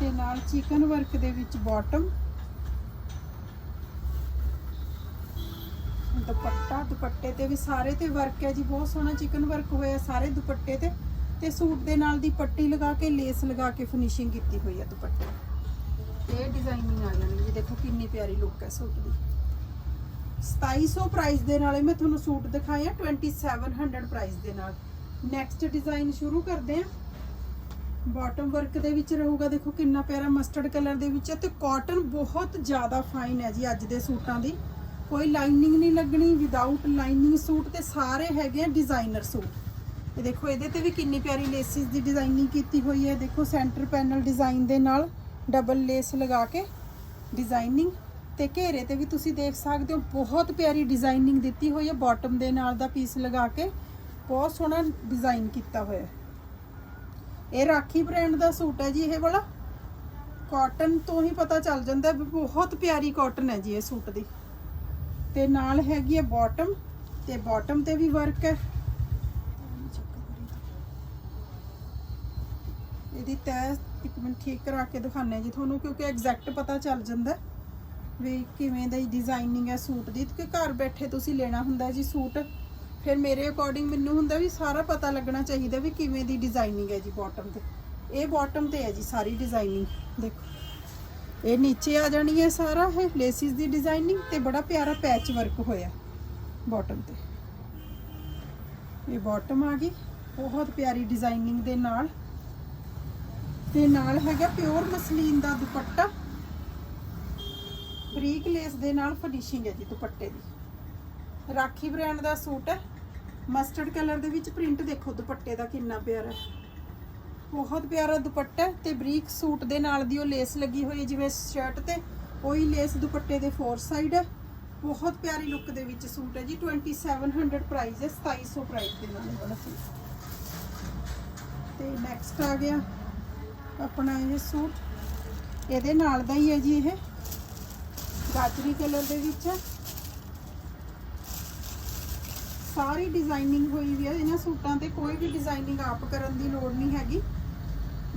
ਤੇ ਨਾਲ ਚਿਕਨ ਵਰਕ ਦੇ ਵਿੱਚ ਬਾਟਮ ਦੁਪੱਟਾ, ਦੁਪੱਟੇ ਤੇ ਵੀ ਸਾਰੇ ਤੇ ਵਰਕ ਹੈ ਜੀ, ਬਹੁਤ ਸੋਹਣਾ ਚਿਕਨ ਵਰਕ ਹੋਇਆ ਸਾਰੇ ਦੁਪੱਟੇ ਤੇ। ਤੇ ਸੂਟ ਦੇ ਨਾਲ ਦੀ ਪੱਟੀ ਲਗਾ ਕੇ ਲੇਸ ਲਗਾ ਕੇ ਫਿਨਿਸ਼ਿੰਗ ਕੀਤੀ ਹੋਈ ਹੈ ਦੁਪੱਟੇ। ਇਹ ਡਿਜ਼ਾਈਨਿੰਗ ਆ ਜਾਣੀ ਜੀ ਦੇਖੋ ਕਿੰਨੀ ਪਿਆਰੀ ਲੁੱਕ ਹੈ ਸੂਟ ਦੀ। 2700 ਪ੍ਰਾਈਸ ਦੇ ਨਾਲ ਮੈਂ ਤੁਹਾਨੂੰ ਸੂਟ ਦਿਖਾਇਆ 2700 ਪ੍ਰਾਈਸ ਦੇ ਨਾਲ। ਨੈਕਸਟ ਡਿਜ਼ਾਈਨ ਸ਼ੁਰੂ ਕਰਦੇ ਹਾਂ। ਬਾਟਮ ਵਰਕ ਦੇ ਵਿੱਚ ਰਹੂਗਾ, ਦੇਖੋ ਕਿੰਨਾ ਪਿਆਰਾ ਮਸਟਰਡ ਕਲਰ ਦੇ ਵਿੱਚ ਹੈ ਤੇ ਕਾਟਨ ਬਹੁਤ ਜ਼ਿਆਦਾ ਫਾਈਨ ਹੈ ਜੀ ਅੱਜ ਦੇ ਸੂਟਾਂ ਦੀ। ਕੋਈ ਲਾਈਨਿੰਗ ਨਹੀਂ ਲੱਗਣੀ ਵਿਦਆਊਟ ਲਾਈਨਿੰਗ ਸੂਟ ਤੇ ਸਾਰੇ ਹੈਗੇ ਆ ਡਿਜ਼ਾਈਨਰ ਸੂਟ। ਇਹ ਦੇਖੋ ਇਹਦੇ ਤੇ ਵੀ ਕਿੰਨੀ ਪਿਆਰੀ ਲੇਸਿਸ ਦੀ ਡਿਜ਼ਾਈਨਿੰਗ ਕੀਤੀ ਹੋਈ ਹੈ। ਦੇਖੋ ਸੈਂਟਰ ਪੈਨਲ ਡਿਜ਼ਾਈਨ ਦੇ ਨਾਲ। ਡਬਲ ਲੇਸ ਲਗਾ ਕੇ ਡਿਜ਼ਾਈਨਿੰਗ ਤੇ ਘੇਰੇ ਤੇ ਵੀ ਤੁਸੀਂ ਦੇਖ ਸਕਦੇ ਹੋ, ਬਹੁਤ ਪਿਆਰੀ ਡਿਜ਼ਾਈਨਿੰਗ ਦਿੱਤੀ ਹੋਈ ਹੈ। ਬਾਟਮ ਦੇ ਨਾਲ ਦਾ ਪੀਸ ਲਗਾ ਕੇ ਬਹੁਤ ਸੋਹਣਾ ਡਿਜ਼ਾਈਨ ਕੀਤਾ ਹੋਇਆ ਇਹ ਰਾਖੀ ਬ੍ਰਾਂਡ ਦਾ ਸੂਟ ਹੈ ਜੀ ਇਹ ਵਾਲਾ। ਕਾਟਨ ਤੋਂ ਹੀ ਪਤਾ ਚੱਲ ਜਾਂਦਾ ਵੀ ਬਹੁਤ ਪਿਆਰੀ ਕਾਟਨ ਹੈ ਜੀ ਇਹ ਸੂਟ ਦੀ। ਤੇ ਨਾਲ ਹੈਗੀ ਹੈ ਬਾਟਮ ਤੇ ਬਾਟਮ ਤੇ ਵੀ ਵਰਕ ਹੈ। ਇਹਦੀ ਤੈਅ ਇੱਕ ਮਿੰਟ ਠੀਕ ਕਰਾ ਕੇ ਦਿਖਾਣੇ ਜੀ ਤੁਹਾਨੂੰ, ਕਿਉਂਕਿ ਐਗਜ਼ੈਕਟ ਪਤਾ ਚੱਲ ਜਾਂਦਾ ਵੀ ਕਿਵੇਂ ਦਾ ਡਿਜ਼ਾਈਨਿੰਗ ਹੈ ਸੂਟ ਦੀ। ਕਿ ਘਰ ਬੈਠੇ ਤੁਸੀਂ ਲੈਣਾ ਹੁੰਦਾ ਜੀ ਸੂਟ, ਫਿਰ ਮੇਰੇ ਅਕੋਰਡਿੰਗ ਮੈਨੂੰ ਹੁੰਦਾ ਵੀ ਸਾਰਾ ਪਤਾ ਲੱਗਣਾ ਚਾਹੀਦਾ ਵੀ ਕਿਵੇਂ ਦੀ ਡਿਜ਼ਾਈਨਿੰਗ ਹੈ ਜੀ ਬਾਟਮ ਤੇ। ਇਹ ਬਾਟਮ ਤੇ ਹੈ ਜੀ ਸਾਰੀ ਡਿਜ਼ਾਈਨਿੰਗ ਦੇਖੋ। ਇਹ ਨੀਚੇ ਆ ਜਾਣੀ ਹੈ ਸਾਰਾ, ਇਹ ਲੇਸਿਸ ਦੀ ਡਿਜ਼ਾਈਨਿੰਗ ਤੇ ਬੜਾ ਪਿਆਰਾ ਪੈਚ ਵਰਕ ਹੋਇਆ ਬਾਟਮ ਤੇ। ਇਹ ਬਾਟਮ ਆ ਗਈ, ਬਹੁਤ ਪਿਆਰੀ ਡਿਜ਼ਾਈਨਿੰਗ ਦੇ ਨਾਲ। ਤੇ ਨਾਲ ਹੈਗਾ ਪਿਓਰ ਮਸਲੀਨ ਦਾ ਦੁਪੱਟਾ। ਬਰੀਕ ਲੇਸ ਦੇ ਨਾਲ ਫਿਨਿਸ਼ਿੰਗ ਹੈ ਜੀ ਦੁਪੱਟੇ ਦੀ। ਰਾਖੀ ਬ੍ਰਾਂਡ ਦਾ ਸੂਟ ਹੈ। ਮਸਟਰਡ ਕਲਰ ਦੇ ਵਿੱਚ ਪ੍ਰਿੰਟ ਦੇਖੋ ਦੁਪੱਟੇ ਦਾ ਕਿੰਨਾ ਪਿਆਰਾ ਹੈ। ਬਹੁਤ ਪਿਆਰਾ ਦੁਪੱਟਾ ਹੈ ਤੇ ਬਰੀਕ ਸੂਟ ਦੇ ਨਾਲ ਦੀ ਉਹ ਲੇਸ ਲੱਗੀ ਹੋਈ ਜਿਵੇਂ ਸ਼ਰਟ ਤੇ। ਉਹੀ ਲੇਸ ਦੁਪੱਟੇ ਦੇ ਫੋਰ ਸਾਈਡ ਹੈ। ਬਹੁਤ ਪਿਆਰੀ ਲੁੱਕ ਦੇ ਵਿੱਚ ਸੂਟ ਹੈ ਜੀ। 2700 ਪ੍ਰਾਈਸ ਹੈ 2700 ਪ੍ਰਾਈਸ ਦੇ ਨਾਲ। ਇਹ ਵਾਲਾ ਸੂਟ ਤੇ ਨੈਕਸਟ ਆ ਗਿਆ। ਆਪਣਾ ਇਹ ਸੂਟ, ਇਹਦੇ ਨਾਲ ਦਾ ਹੀ ਹੈ ਜੀ ਇਹ। ਗਾਜਰੀ ਕਲਰ ਦੇ ਵਿੱਚ। ਹੈ ਸਾਰੀ ਡਿਜ਼ਾਈਨਿੰਗ ਹੋਈ ਵੀ ਹੈ। ਇਹਨਾਂ ਸੂਟਾਂ ਤੇ ਕੋਈ ਵੀ ਡਿਜ਼ਾਈਨਿੰਗ ਆਪ ਕਰਨ ਦੀ ਲੋੜ ਨਹੀਂ ਹੈਗੀ।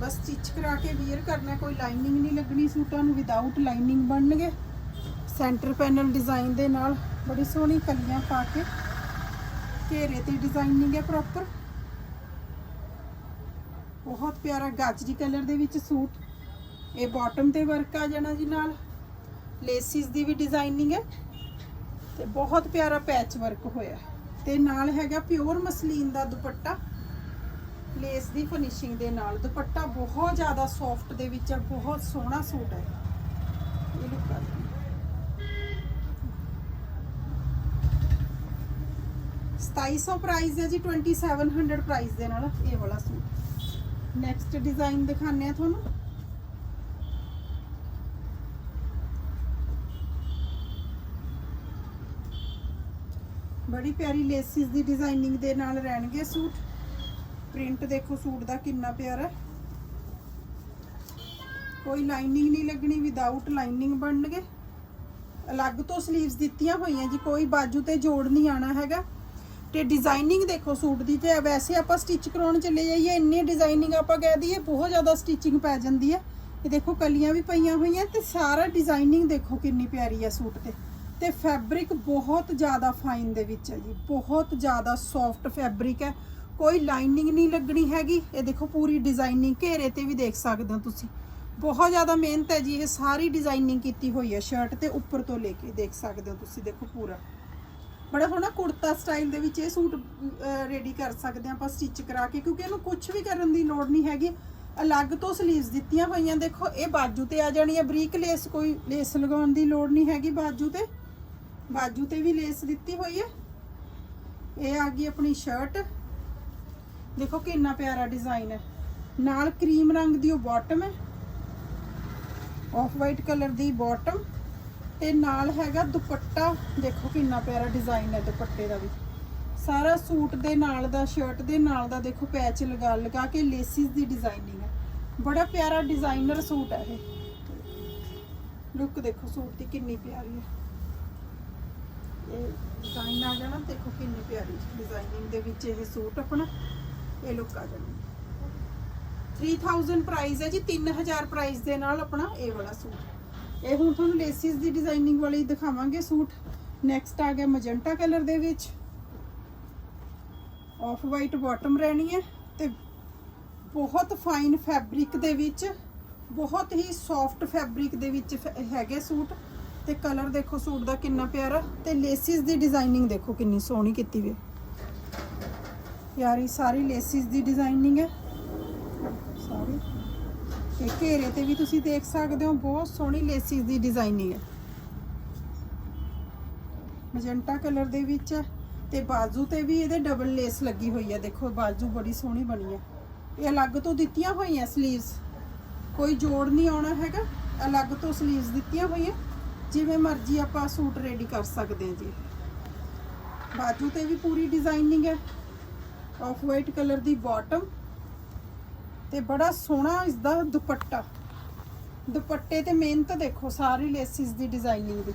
ਬਸ ਸਟਿਚ ਕਰਾ ਕੇ ਵੇਅਰ ਕਰਨਾ, ਕੋਈ ਲਾਈਨਿੰਗ ਨਹੀਂ ਲੱਗਣੀ ਸੂਟਾਂ ਨੂੰ। ਵਿਦਆਊਟ ਲਾਈਨਿੰਗ ਬਣਨਗੇ। ਸੈਂਟਰ ਪੈਨਲ ਡਿਜ਼ਾਈਨ ਦੇ ਨਾਲ। ਬੜੀ ਸੋਹਣੀ ਕਲੀਆਂ ਪਾ ਕੇ। ਘੇਰੇ ਤੇ ਡਿਜ਼ਾਈਨਿੰਗ ਹੈ ਪ੍ਰੋਪਰ ਬਹੁਤ ਪਿਆਰਾ ਗਾਜਰੀ ਕਲਰ ਦੇ ਵਿੱਚ ਸੂਟ। ਇਹ ਬਾਟਮ ਤੇ ਵਰਕ ਆ ਜਾਣਾ ਜੀ ਨਾਲ। ਲੇਸਿਸ ਦੀ ਵੀ ਡਿਜ਼ਾਈਨਿੰਗ ਹੈ। ਤੇ ਬਹੁਤ ਪਿਆਰਾ ਪੈਚ ਵਰਕ ਹੋਇਆ। ਹੈ। ਤੇ ਨਾਲ ਹੈਗਾ ਪਿਓਰ ਮਸਲੀਨ ਦਾ ਦੁਪੱਟਾ। ਲੇਸ ਦੀ ਫਿਨਿਸ਼ਿੰਗ ਦੇ ਨਾਲ। ਦੁਪੱਟਾ ਬਹੁਤ ਜ਼ਿਆਦਾ ਸੌਫਟ ਦੇ ਵਿੱਚ ਹੈ ਬਹੁਤ ਸੋਹਣਾ ਸੂਟ ਹੈ। ਇਹ ਲੁੱਕ ਆ ਜਾਣੀ। 2700 ਪ੍ਰਾਈਸ ਹੈ ਜੀ 2700 ਪ੍ਰਾਈਸ ਦੇ ਨਾਲ ਇਹ ਵਾਲਾ ਸੂਟ। ਨੈਕਸਟ ਡਿਜ਼ਾਈਨ ਦਿਖਾਣੇ ਆ ਤੁਹਾਨੂੰ। ਬੜੀ ਪਿਆਰੀ ਲੇਸਿਸ ਦੀ ਡਿਜ਼ਾਈਨਿੰਗ ਦੇ ਨਾਲ ਰਹਿਣਗੇ ਸੂਟ। ਪ੍ਰਿੰਟ ਦੇਖੋ ਸੂਟ ਦਾ ਕਿੰਨਾ ਪਿਆਰਾ ਹੈ। ਕੋਈ ਲਾਈਨਿੰਗ ਨਹੀਂ ਲੱਗਣੀ ਵਿਦਆਊਟ ਲਾਈਨਿੰਗ ਬਣਨਗੇ। ਅਲੱਗ ਤੋਂ ਸਲੀਵਸ ਦਿੱਤੀਆਂ ਹੋਈਆਂ ਜੀ, ਕੋਈ ਬਾਜੂ ਤੇ ਜੋੜ ਨਹੀਂ ਆਣਾ ਹੈਗਾ। ਤੇ ਡਿਜ਼ਾਈਨਿੰਗ ਦੇਖੋ ਸੂਟ ਦੀ ਤੇ ਵੈਸੇ ਆਪਾਂ ਸਟਿਚ ਕਰਾਉਣ ਚਲੇ ਜਾਈਏ, ਇੰਨੀ ਡਿਜ਼ਾਈਨਿੰਗ ਆਪਾਂ ਕਹਿ ਦਈਏ, ਬਹੁਤ ਜ਼ਿਆਦਾ ਸਟਿਚਿੰਗ ਪੈ ਜਾਂਦੀ ਹੈ। ਇਹ ਦੇਖੋ ਕਲੀਆਂ ਵੀ ਪਈਆਂ ਹੋਈਆਂ ਤੇ ਸਾਰਾ ਡਿਜ਼ਾਈਨਿੰਗ ਦੇਖੋ ਕਿੰਨੀ ਪਿਆਰੀ ਹੈ ਸੂਟ ਤੇ। ਤੇ ਫੈਬਰਿਕ ਬਹੁਤ ਜ਼ਿਆਦਾ ਫਾਈਨ ਦੇ ਵਿੱਚ ਹੈ ਜੀ, ਬਹੁਤ ਜ਼ਿਆਦਾ ਸੌਫਟ ਫੈਬਰਿਕ ਹੈ। ਕੋਈ ਲਾਈਨਿੰਗ ਨਹੀਂ ਲੱਗਣੀ ਹੈਗੀ। ਇਹ ਦੇਖੋ ਪੂਰੀ ਡਿਜ਼ਾਈਨਿੰਗ ਘੇਰੇ ਤੇ ਵੀ ਦੇਖ ਸਕਦੇ ਹੋ ਤੁਸੀਂ। ਬਹੁਤ ਜ਼ਿਆਦਾ ਮਿਹਨਤ ਹੈ ਜੀ, ਇਹ ਸਾਰੀ ਡਿਜ਼ਾਈਨਿੰਗ ਕੀਤੀ ਹੋਈ ਹੈ ਸ਼ਰਟ ਤੇ ਉੱਪਰ ਤੋਂ ਲੈ ਕੇ, ਦੇਖ ਸਕਦੇ ਹੋ ਤੁਸੀਂ, ਦੇਖੋ ਪੂਰਾ। ਬੜਾ ਸੋਹਣਾ ਕੁੜਤਾ ਸਟਾਈਲ ਦੇ ਵਿੱਚ ਇਹ ਸੂਟ ਰੈਡੀ ਕਰ ਸਕਦੇ ਹਾਂ ਆਪਾਂ ਸਟਿਚ ਕਰਾ ਕੇ, ਕਿਉਂਕਿ ਇਹਨੂੰ ਕੁਝ ਵੀ ਕਰਨ ਦੀ ਲੋੜ ਨਹੀਂ ਹੈਗੀ। ਅਲੱਗ ਤੋਂ ਸਲੀਵਸ ਦਿੱਤੀਆਂ ਹੋਈਆਂ, ਦੇਖੋ, ਇਹ ਬਾਜੂ ਤੇ ਆ ਜਾਣੀ ਹੈ, ਬਰੀਕ ਲੇਸ ਕੋਈ ਲੇਸ ਲਗਾਉਣ ਦੀ ਲੋੜ ਨਹੀਂ ਹੈਗੀ ਬਾਜੂ ਤੇ। ਬਾਜੂ ਤੇ ਵੀ ਲੇਸ ਦਿੱਤੀ ਹੋਈ ਹੈ। ਇਹ ਆ ਗਈ ਆਪਣੀ ਸ਼ਰਟ ਦੇਖੋ ਕਿੰਨਾ ਪਿਆਰਾ ਡਿਜ਼ਾਈਨ ਹੈ। ਨਾਲ ਕਰੀਮ ਰੰਗ ਦੀ ਉਹ ਬਾਟਮ ਹੈ। ਆਫ ਵਾਈਟ ਕਲਰ ਦੀ ਬਾਟਮ ਤੇ ਨਾਲ ਹੈਗਾ ਦੁਪੱਟਾ। ਦੇਖੋ ਕਿੰਨਾ ਪਿਆਰਾ ਡਿਜ਼ਾਈਨ ਹੈ ਦੁਪੱਟੇ ਦਾ ਵੀ। ਸਾਰਾ ਸੂਟ ਦੇ ਨਾਲ ਦਾ ਸ਼ਰਟ ਦੇ ਨਾਲ ਦਾ ਦੇਖੋ ਪੈਚ ਲਗਾ ਲਗਾ ਕੇ ਲੇਸਿਸ ਦੀ ਡਿਜ਼ਾਈਨਿੰਗ ਹੈ। ਬੜਾ ਪਿਆਰਾ ਡਿਜ਼ਾਈਨਰ ਸੂਟ ਹੈ ਇਹ। ਲੁੱਕ ਦੇਖੋ ਸੂਟ ਦੀ ਕਿੰਨੀ ਪਿਆਰੀ ਹੈ। ਇਹ ਡਿਜ਼ਾਈਨ ਆ ਜਾਣਾ ਦੇਖੋ ਕਿੰਨੀ ਪਿਆਰੀ ਡਿਜ਼ਾਈਨਿੰਗ ਦੇ ਵਿੱਚ ਇਹ ਸੂਟ ਆਪਣਾ। ਇਹ ਲੁੱਕ ਆ ਜਾਣੀ। 3000 ਪ੍ਰਾਈਸ ਹੈ ਜੀ 3000 ਪ੍ਰਾਈਸ ਦੇ ਨਾਲ ਆਪਣਾ ਇਹ ਵਾਲਾ ਸੂਟ। ਇਹ ਹੁਣ ਤੁਹਾਨੂੰ ਲੇਸਿਸ ਦੀ ਡਿਜ਼ਾਈਨਿੰਗ ਵਾਲੀ ਦਿਖਾਵਾਂਗੇ ਸੂਟ। ਨੈਕਸਟ ਆ ਗਿਆ ਮਜੰਟਾ ਕਲਰ ਦੇ ਵਿੱਚ। ਆਫ ਵਾਈਟ ਬਾਟਮ ਰਹਿਣੀ ਹੈ ਤੇ ਬਹੁਤ ਫਾਈਨ ਫੈਬਰਿਕ ਦੇ ਵਿੱਚ, ਬਹੁਤ ਹੀ ਸੌਫਟ ਫੈਬਰਿਕ ਦੇ ਵਿੱਚ ਫ- ਹੈਗੇ ਸੂਟ। ਤੇ ਕਲਰ ਦੇਖੋ ਸੂਟ ਦਾ ਕਿੰਨਾ ਪਿਆਰਾ। ਤੇ ਲੇਸਿਸ ਦੀ ਡਿਜ਼ਾਈਨਿੰਗ ਦੇਖੋ ਕਿੰਨੀ ਸੋਹਣੀ ਕੀਤੀ ਵੀ ਯਾਰੀ ਸਾਰੀ ਲੇਸਿਸ ਦੀ ਡਿਜ਼ਾਈਨਿੰਗ ਹੈ। ਸਾਰੀ ਤੇ ਘੇਰੇ ਤੇ ਵੀ ਤੁਸੀਂ ਦੇਖ ਸਕਦੇ ਹੋ, ਬਹੁਤ ਸੋਹਣੀ ਲੇਸਿਸ ਦੀ ਡਿਜ਼ਾਈਨਿੰਗ ਹੈ ਮਜੰਟਾ ਕਲਰ ਦੇ ਵਿੱਚ ਹੈ ਤੇ ਬਾਜ਼ੂ ਤੇ ਵੀ ਇਹਦੇ ਡਬਲ ਲੇਸ ਲੱਗੀ ਹੋਈ ਹੈ। ਦੇਖੋ, ਬਾਜ਼ੂ ਬੜੀ ਸੋਹਣੀ ਬਣੀ ਹੈ। ਇਹ ਅਲੱਗ ਤੋਂ ਦਿੱਤੀਆਂ ਹੋਈਆਂ ਸਲੀਵਸ ਕੋਈ ਜੋੜ ਨਹੀਂ ਆਉਣਾ ਹੈਗਾ। ਅਲੱਗ ਤੋਂ ਸਲੀਵਸ ਦਿੱਤੀਆਂ ਹੋਈਆਂ। ਜਿਵੇਂ ਮਰਜ਼ੀ ਆਪਾਂ ਸੂਟ ਰੈਡੀ ਕਰ ਸਕਦੇ ਹਾਂ ਜੀ। ਬਾਜੂ ਤੇ ਵੀ ਪੂਰੀ ਡਿਜ਼ਾਈਨਿੰਗ ਹੈ। ਆਫ ਵਾਈਟ ਕਲਰ ਦੀ ਬਾਟਮ ਤੇ ਬੜਾ ਸੋਹਣਾ ਇਸ ਦਾ ਦੁਪੱਟਾ। ਦੁਪੱਟੇ ਤੇ ਮਿਹਨਤ ਦੇਖੋ, ਸਾਰੀ ਲੇਸਿਸ ਦੀ ਡਿਜ਼ਾਈਨਿੰਗ ਦੀ।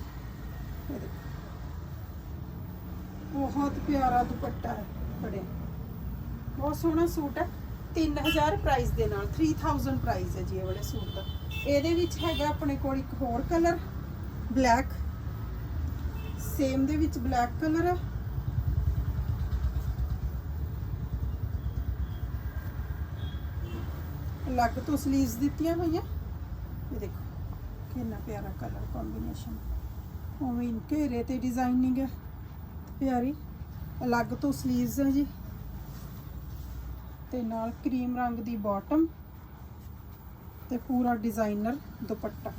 ਬਹੁਤ ਪਿਆਰਾ ਦੁਪੱਟਾ ਹੈ, ਬੜੇ। ਬਹੁਤ ਸੋਹਣਾ ਸੂਟ ਹੈ। 3000 ਪ੍ਰਾਈਸ ਦੇ ਨਾਲ 3000 ਪ੍ਰਾਈਸ ਹੈ ਜੀ ਇਹ ਵਾਲੇ ਸੂਟ ਦਾ। ਇਹਦੇ ਵਿੱਚ ਹੈਗਾ ਆਪਣੇ ਕੋਲ ਇੱਕ ਹੋਰ ਕਲਰ ਬਲੈਕ ਸੇਮ ਦੇ ਵਿੱਚ ਬਲੈਕ ਕਲਰ ਹੈ। ਅਲੱਗ ਤੋਂ ਸਲੀਵਸ ਦਿੱਤੀਆਂ ਹੋਈਆਂ। ਇਹ ਦੇਖੋ, ਕਿੰਨਾ ਪਿਆਰਾ ਕਲਰ ਕੰਬੀਨੇਸ਼ਨ ਉਵੇਂ ਘੇਰੇ ਤੇ ਡਿਜ਼ਾਈਨਿੰਗ ਹੈ। ਪਿਆਰੀ ਅਲੱਗ ਤੋਂ ਸਲੀਵਸ ਹੈ ਜੀ। ਤੇ ਨਾਲ ਕਰੀਮ ਰੰਗ ਦੀ ਬਾਟਮ ਤੇ ਪੂਰਾ ਡਿਜ਼ਾਈਨਰ ਦੁਪੱਟਾ।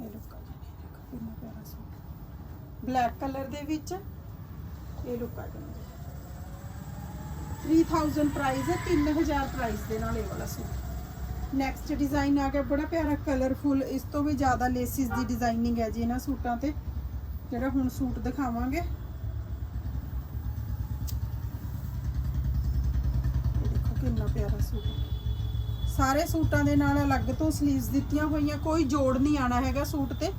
ਇਹ ਲੁੱਕ ਆ ਜਾਣੀ ਕਿੰਨਾ ਪਿਆਰਾ ਸੂਟ। ਬਲੈਕ ਕਲਰ ਦੇ ਵਿੱਚ ਇਹ ਲੁੱਕ ਆ ਜਾਣੀ। 3000 ਪ੍ਰਾਈਸ ਹੈ 3000 ਪ੍ਰਾਈਸ ਦੇ ਨਾਲ ਇਹ ਵਾਲਾ ਸੂਟ। ਨੈਕਸਟ ਡਿਜ਼ਾਈਨ ਆ ਗਿਆ, ਬੜਾ ਪਿਆਰਾ ਕਲਰਫੁਲ ਇਸ ਤੋਂ ਵੀ ਜ਼ਿਆਦਾ ਲੇਸਿਸ ਦੀ ਡਿਜ਼ਾਈਨਿੰਗ ਹੈ ਜੀ ਇਹਨਾਂ ਸੂਟਾਂ ਤੇ, ਜਿਹੜਾ ਹੁਣ ਸੂਟ ਦਿਖਾਵਾਂਗੇ। ਦੇਖੋ ਕਿੰਨਾ ਪਿਆਰਾ ਸੂਟ ਸਾਰੇ ਸੂਟਾਂ ਦੇ ਨਾਲ ਅਲੱਗ ਤੋਂ ਸਲੀਵਸ ਦਿੱਤੀਆਂ ਹੋਈਆਂ, ਕੋਈ ਜੋੜ ਨਹੀਂ ਆਣਾ ਹੈਗਾ ਸੂਟ ਤੇ।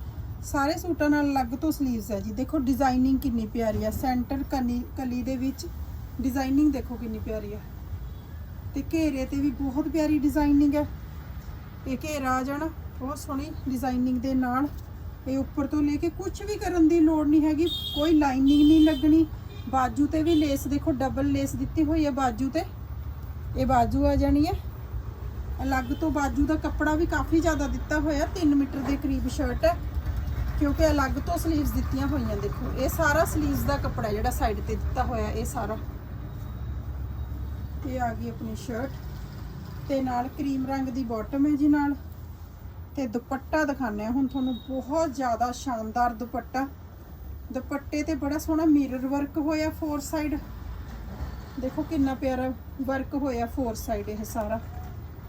ਸਾਰੇ ਸੂਟਾਂ ਨਾਲ ਅਲੱਗ ਤੋਂ ਸਲੀਵਸ ਹੈ ਜੀ। ਦੇਖੋ ਡਿਜ਼ਾਈਨਿੰਗ ਕਿੰਨੀ ਪਿਆਰੀ ਹੈ ਸੈਂਟਰ ਕਲੀ ਕਲੀ ਦੇ ਵਿੱਚ ਡਿਜ਼ਾਈਨਿੰਗ ਦੇਖੋ ਕਿੰਨੀ ਪਿਆਰੀ ਹੈ। ਤੇ ਘੇਰੇ ਤੇ ਵੀ ਬਹੁਤ ਪਿਆਰੀ ਡਿਜ਼ਾਈਨਿੰਗ ਹੈ। ਇਹ ਘੇਰਾ ਆ ਜਾਣਾ, ਬਹੁਤ ਸੋਹਣੀ ਡਿਜ਼ਾਈਨਿੰਗ ਦੇ ਨਾਲ। ਇਹ ਉੱਪਰ ਤੋਂ ਲੈ ਕੇ ਕੁਝ ਵੀ ਕਰਨ ਦੀ ਲੋੜ ਨਹੀਂ ਹੈਗੀ, ਕੋਈ ਲਾਈਨਿੰਗ ਨਹੀਂ ਲੱਗਣੀ। ਬਾਜੂ ਤੇ ਵੀ ਲੇਸ ਦੇਖੋ ਡਬਲ ਲੇਸ ਦਿੱਤੀ ਹੋਈ ਹੈ ਬਾਜੂ ਤੇ। ਇਹ ਬਾਜੂ ਆ ਜਾਣੀ ਹੈ। ਅਲੱਗ ਤੋਂ ਬਾਜੂ ਦਾ ਕੱਪੜਾ ਵੀ ਕਾਫੀ ਜ਼ਿਆਦਾ ਦਿੱਤਾ ਹੋਇਆ 3 ਮੀਟਰ ਦੇ ਕਰੀਬ ਸ਼ਰਟ ਹੈ। ਕਿਉਂਕਿ ਅਲੱਗ ਤੋਂ ਸਲੀਵਸ ਦਿੱਤੀਆਂ ਹੋਈਆਂ, ਦੇਖੋ। ਇਹ ਸਾਰਾ ਸਲੀਵਸ ਦਾ ਕੱਪੜਾ ਜਿਹੜਾ ਸਾਈਡ ਤੇ ਦਿੱਤਾ ਹੋਇਆ, ਇਹ ਸਾਰਾ। ਇਹ ਆ ਗਈ ਆਪਣੀ ਸ਼ਰਟ ਤੇ ਨਾਲ ਕਰੀਮ ਰੰਗ ਦੀ ਬਾਟਮ ਹੈ ਜੀ ਨਾਲ। ਤੇ ਦੁਪੱਟਾ ਦਿਖਾਣੇ ਆ ਹੁਣ ਤੁਹਾਨੂੰ ਬਹੁਤ ਜ਼ਿਆਦਾ ਸ਼ਾਨਦਾਰ ਦੁਪੱਟਾ। ਦੁਪੱਟੇ ਤੇ ਬੜਾ ਸੋਹਣਾ ਮਿਰਰ ਵਰਕ ਹੋਇਆ ਫੋਰ ਸਾਈਡ ਦੇਖੋ ਕਿੰਨਾ ਪਿਆਰਾ ਵਰਕ ਹੋਇਆ ਫੋਰ ਸਾਈਡ ਇਹ ਸਾਰਾ।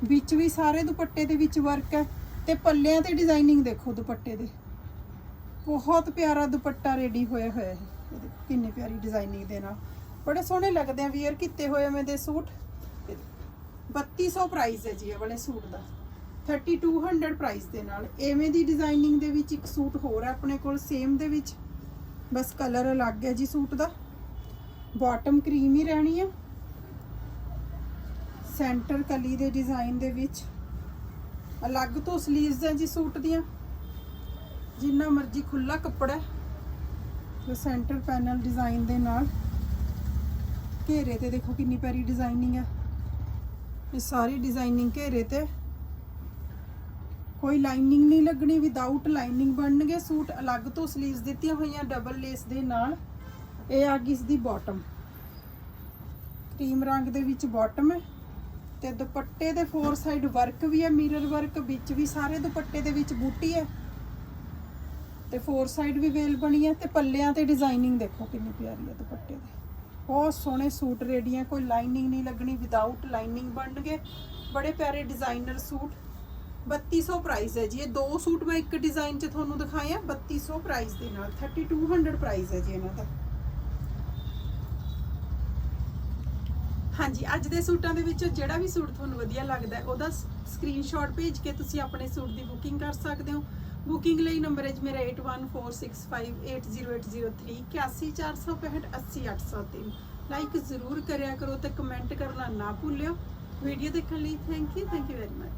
ਵਿੱਚ ਵੀ ਸਾਰੇ ਦੁਪੱਟੇ ਦੇ ਵਿੱਚ ਵਰਕ ਹੈ। ਤੇ ਪੱਲਿਆਂ ਤੇ ਡਿਜ਼ਾਈਨਿੰਗ ਦੇਖੋ ਦੁਪੱਟੇ ਦੇ। ਬਹੁਤ ਪਿਆਰਾ ਦੁਪੱਟਾ ਰੈਡੀ ਹੋਇਆ ਹੋਇਆ ਹੈ। ਕਿੰਨੀ ਪਿਆਰੀ ਡਿਜ਼ਾਈਨਿੰਗ ਦੇ ਨਾਲ। ਬੜੇ ਸੋਹਣੇ ਲੱਗਦੇ ਆ ਵੀਅਰ ਕੀਤੇ ਹੋਏ ਮੈਂ ਦੇ ਸੂਟ। ਇਹ ਦੇਖੋ। 3200 ਪ੍ਰਾਈਸ ਹੈ ਜੀ ਇਹ ਵਾਲੇ ਸੂਟ ਦਾ। 3200 ਪ੍ਰਾਈਸ ਦੇ ਨਾਲ। ਐਵੇਂ ਦੀ ਡਿਜ਼ਾਈਨਿੰਗ ਦੇ ਵਿੱਚ ਇੱਕ ਸੂਟ ਹੋਰ ਹੈ ਆਪਣੇ ਕੋਲ ਸੇਮ ਦੇ ਵਿੱਚ। ਬਸ ਕਲਰ ਅਲੱਗ ਹੈ ਜੀ ਸੂਟ ਦਾ। ਬਾਟਮ ਕਰੀਮ ਹੀ ਰਹਿਣੀ ਹੈ ਸੈਂਟਰ ਕਲੀ ਦੇ ਡਿਜ਼ਾਈਨ ਦੇ ਵਿੱਚ। ਅਲੱਗ ਤੋਂ ਸਲੀਵਸ ਹੈ ਜੀ ਸੂਟ ਦੀਆਂ। ਜਿੰਨਾ ਮਰਜ਼ੀ ਖੁੱਲਾ ਕੱਪੜਾ ਹੈ। ਸੈਂਟਰ ਪੈਨਲ ਡਿਜ਼ਾਈਨ ਦੇ ਨਾਲ। ਘੇਰੇ ਤੇ ਦੇਖੋ ਕਿੰਨੀ ਪਿਆਰੀ ਡਿਜ਼ਾਈਨਿੰਗ ਹੈ ਇਹ ਸਾਰੀ ਡਿਜ਼ਾਈਨਿੰਗ ਘੇਰੇ ਤੇ। ਕੋਈ ਲਾਈਨਿੰਗ ਨਹੀਂ ਲੱਗਣੀ ਵਿਦਆਊਟ ਲਾਈਨਿੰਗ ਬਣਨਗੇ ਸੂਟ, ਅਲੱਗ ਤੋਂ ਸਲੀਵਸ ਦਿੱਤੀਆਂ ਹੋਈਆਂ ਡਬਲ ਲੇਸ ਦੇ ਨਾਲ। ਇਹ ਆ ਗਈ ਇਸ ਦੀ ਬਾਟਮ ਕਰੀਮ ਰੰਗ ਦੇ ਵਿੱਚ ਬਾਟਮ ਹੈ। ਤੇ ਦੁਪੱਟੇ ਦੇ ਫੋਰ ਸਾਈਡ ਵਰਕ ਵੀ ਹੈ ਮਿਰਰ ਵਰਕ ਵਿੱਚ ਵੀ ਸਾਰੇ ਦੁਪੱਟੇ ਦੇ ਵਿੱਚ ਬੂਟੀ ਹੈ। ਤੇ ਫੋਰ ਸਾਈਡ ਵੀ ਵੇਲ ਬਣੀ ਹੈ ਤੇ ਪੱਲਿਆਂ ਤੇ ਡਿਜ਼ਾਈਨਿੰਗ ਦੇਖੋ ਕਿੰਨੀ ਪਿਆਰੀ ਹੈ ਦੁਪੱਟੇ ਦੀ। ਬਹੁਤ ਸੋਹਣੇ ਸੂਟ ਰੈਡੀ ਕੋਈ ਲਾਈਨਿੰਗ ਨਹੀਂ ਲੱਗਣੀ ਵਿਦਆਊਟ ਲਾਈਨਿੰਗ ਬਣਨਗੇ ਬੜੇ ਪਿਆਰੇ ਡਿਜ਼ਾਈਨਰ ਸੂਟ। 3200 ਪ੍ਰਾਈਸ ਹੈ ਜੀ, ਇਹ ਦੋ ਸੂਟ ਮੈਂ ਇੱਕ ਡਿਜ਼ਾਈਨ 'ਚ ਤੁਹਾਨੂੰ ਦਿਖਾਏ ਆ 3200 ਪ੍ਰਾਈਸ ਦੇ ਨਾਲ 3200 ਪ੍ਰਾਈਸ ਹੈ ਜੀ ਇਹਨਾਂ ਦਾ। ਹਾਂਜੀ, ਅੱਜ ਦੇ ਸੂਟਾਂ ਦੇ ਵਿੱਚੋਂ ਜਿਹੜਾ ਵੀ ਸੂਟ ਤੁਹਾਨੂੰ ਵਧੀਆ ਲੱਗਦਾ ਹੈ, ਉਹਦਾ ਸਕਰੀਨਸ਼ਾਟ ਭੇਜ ਕੇ ਤੁਸੀਂ ਆਪਣੇ ਸੂਟ ਦੀ ਬੁਕਿੰਗ ਕਰ ਸਕਦੇ ਹੋ। ਬੁਕਿੰਗ ਲਈ ਨੰਬਰ ਹੈ ਜੀ ਮੇਰਾ 8146580803 8146580803 ਲਾਈਕ ਜ਼ਰੂਰ ਕਰਿਆ ਕਰੋ ਤੇ ਕਮੈਂਟ ਕਰਨਾ ਨਾ ਭੁੱਲਿਓ। ਵੀਡੀਓ ਦੇਖਣ ਲਈ thank you thank you very much